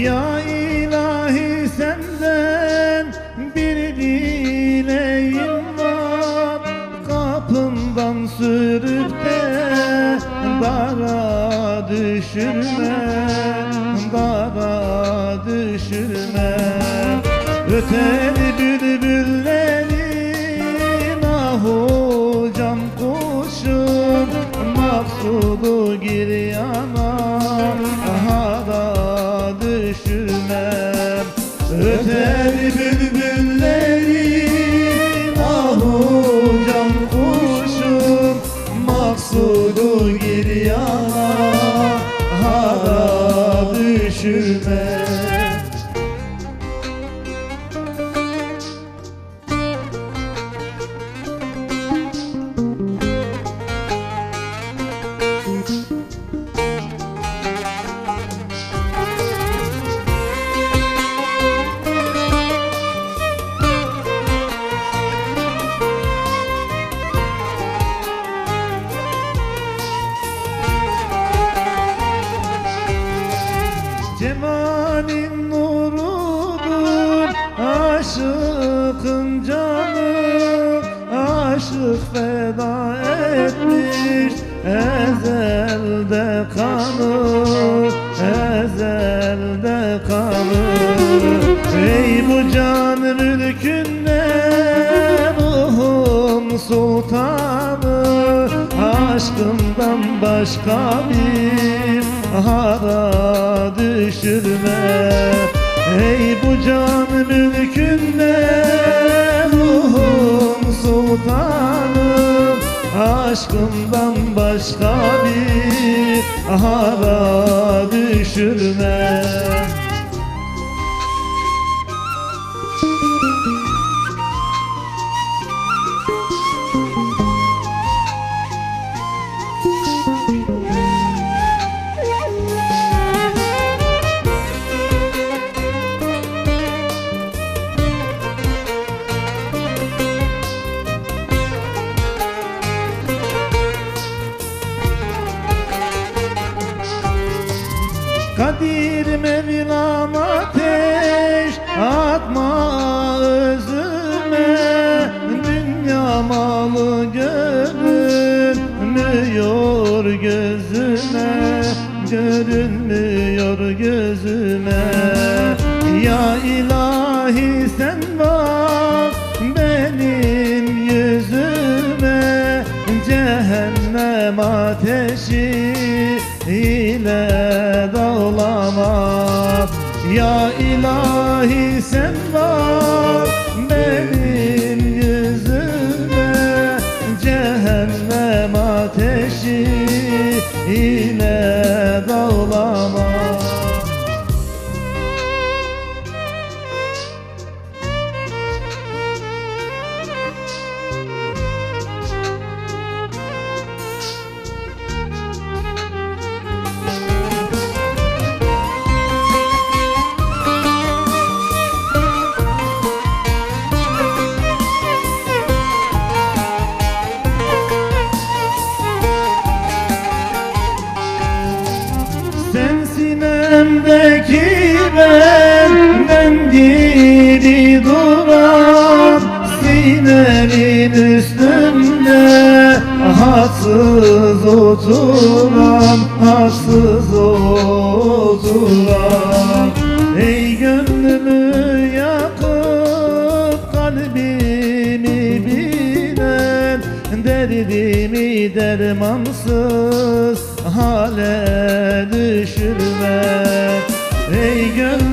Ya dara düşürme Dara düşürme. Öter bülbüllerin ahu can kuşum Maksudu gir yana Hara düşürmem Öter bülbüllerin gir Cemalin nurudur aşıkın canı Aşık feda etmiş ezelde kanı Ezelde kanı Ey bu can mülkünde ruhum sultanı Aşkından başka bir hara düşürme. Ey bu can mülkünde ruhum sultanım. Aşkından başka bir hara düşürme gözüme Görünmüyor gözüme. Ya ilahi sen bak benim yüzüme Cehennem ateşi ile dağlama Ya ilahi sen bak benim yüzüme Cehennem ateşi ile dağlama benden geri duran Sinemin üstünde haksız oturan Haksız oturan. Ey gönlümü yakıp kalbimi bilen Derdimi dermansız hale again